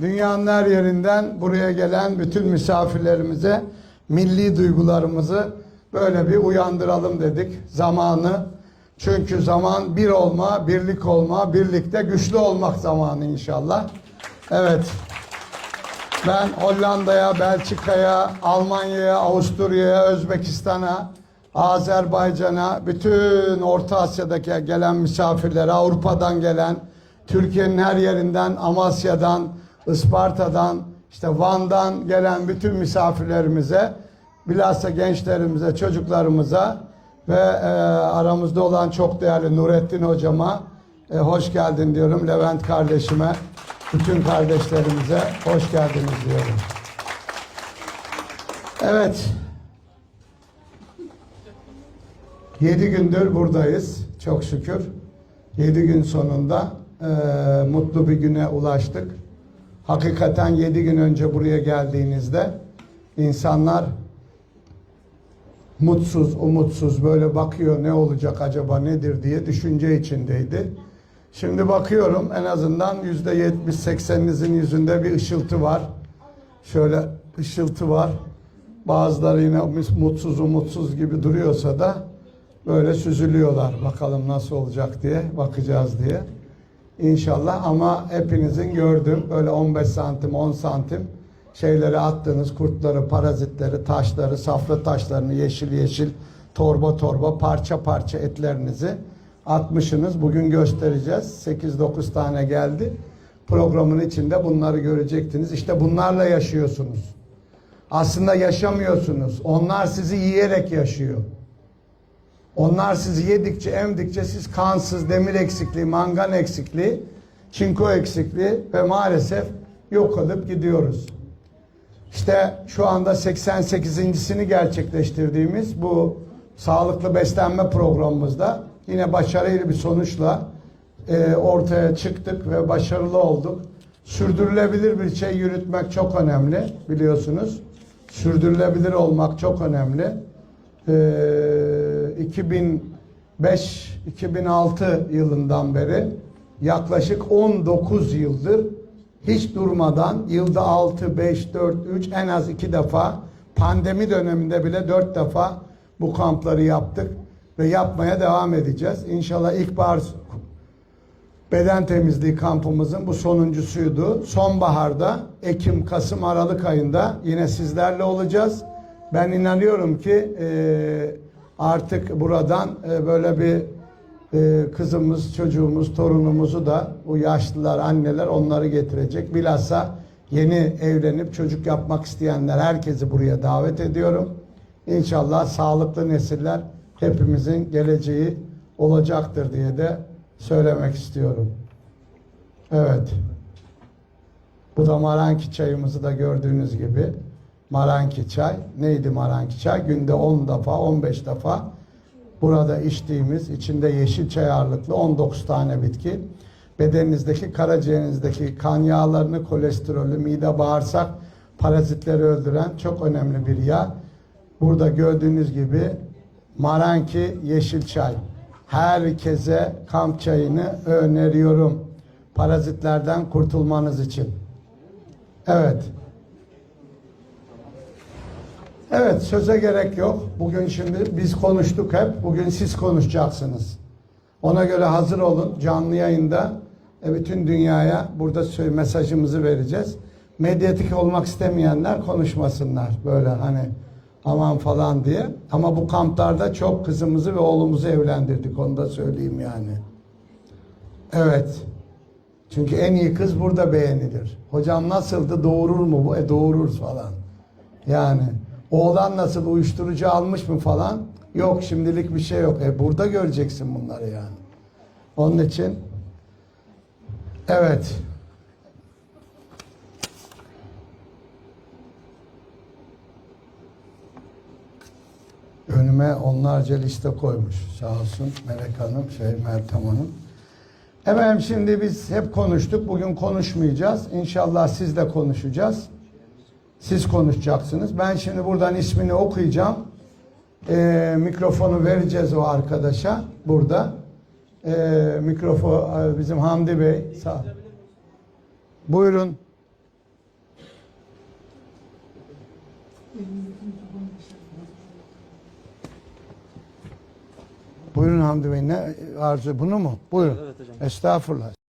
Dünyanın her yerinden buraya gelen bütün misafirlerimize milli duygularımızı böyle bir uyandıralım dedik. Zamanı çünkü zaman bir olma, birlik olma, birlikte güçlü olmak zamanı inşallah. Evet. Ben Hollanda'ya, Belçika'ya, Almanya'ya, Avusturya'ya, Özbekistan'a, Azerbaycan'a, bütün Orta Asya'daki gelen misafirlere, Avrupa'dan gelen, Türkiye'nin her yerinden, Amasya'dan, Isparta'dan, işte Van'dan gelen bütün misafirlerimize, bilhassa gençlerimize, çocuklarımıza ve e, aramızda olan çok değerli Nurettin hocama e, hoş geldin diyorum. Levent kardeşime, bütün kardeşlerimize hoş geldiniz diyorum. Evet. Yedi gündür buradayız. Çok şükür. Yedi gün sonunda e, mutlu bir güne ulaştık. Hakikaten yedi gün önce buraya geldiğinizde insanlar mutsuz, umutsuz böyle bakıyor ne olacak acaba nedir diye düşünce içindeydi. Şimdi bakıyorum en azından yüzde yetmiş sekseninizin yüzünde bir ışıltı var. Şöyle ışıltı var. Bazıları yine mutsuz umutsuz gibi duruyorsa da böyle süzülüyorlar. Bakalım nasıl olacak diye bakacağız diye. İnşallah ama hepinizin gördüğüm böyle 15 santim 10 santim şeyleri attığınız kurtları, parazitleri, taşları, safra taşlarını yeşil yeşil torba torba parça parça etlerinizi atmışsınız. Bugün göstereceğiz. 8-9 tane geldi. Programın içinde bunları görecektiniz. İşte bunlarla yaşıyorsunuz. Aslında yaşamıyorsunuz. Onlar sizi yiyerek yaşıyor. Onlar sizi yedikçe, emdikçe siz kansız, demir eksikliği, mangan eksikliği, çinko eksikliği ve maalesef yok olup gidiyoruz. İşte şu anda 88.sini gerçekleştirdiğimiz bu sağlıklı beslenme programımızda yine başarılı bir sonuçla e, ortaya çıktık ve başarılı olduk. Sürdürülebilir bir şey yürütmek çok önemli biliyorsunuz. Sürdürülebilir olmak çok önemli. E, 2005-2006 yılından beri yaklaşık 19 yıldır hiç durmadan yılda 6, 5, 4, 3 en az 2 defa pandemi döneminde bile 4 defa bu kampları yaptık ve yapmaya devam edeceğiz. İnşallah ilkbahar beden temizliği kampımızın bu sonuncusuydu. Sonbaharda Ekim, Kasım, Aralık ayında yine sizlerle olacağız. Ben inanıyorum ki e, artık buradan e, böyle bir e, kızımız, çocuğumuz, torunumuzu da bu yaşlılar, anneler onları getirecek. Bilhassa yeni evlenip çocuk yapmak isteyenler herkesi buraya davet ediyorum. İnşallah sağlıklı nesiller hepimizin geleceği olacaktır diye de söylemek istiyorum. Evet. Bu da maranki çayımızı da gördüğünüz gibi maranki çay. Neydi maranki çay? Günde 10 defa, 15 defa burada içtiğimiz içinde yeşil çay ağırlıklı 19 tane bitki bedeninizdeki karaciğerinizdeki kan yağlarını, kolesterolü, mide, bağırsak parazitleri öldüren çok önemli bir yağ. Burada gördüğünüz gibi maranki yeşil çay. Herkese kamp çayını öneriyorum. Parazitlerden kurtulmanız için. Evet. Evet söze gerek yok. Bugün şimdi biz konuştuk hep. Bugün siz konuşacaksınız. Ona göre hazır olun. Canlı yayında e, bütün dünyaya burada mesajımızı vereceğiz. Medyatik olmak istemeyenler konuşmasınlar. Böyle hani aman falan diye. Ama bu kamplarda çok kızımızı ve oğlumuzu evlendirdik. Onu da söyleyeyim yani. Evet. Çünkü en iyi kız burada beğenilir. Hocam nasıldı doğurur mu bu? E doğurur falan. Yani oğlan nasıl uyuşturucu almış mı falan? Yok şimdilik bir şey yok. E burada göreceksin bunları yani. Onun için evet. Önüme onlarca liste koymuş. Sağ olsun Melek Hanım, şey Meltem Hanım. Efendim şimdi biz hep konuştuk. Bugün konuşmayacağız. İnşallah siz de konuşacağız. Siz konuşacaksınız. Ben şimdi buradan ismini okuyacağım. Ee, mikrofonu vereceğiz o arkadaşa burada. Ee, mikrofon e, bizim Hamdi Bey. Sağ. Buyurun. Buyurun Hamdi Bey ne arzu bunu mu? Buyurun. Evet, evet hocam. Estağfurullah.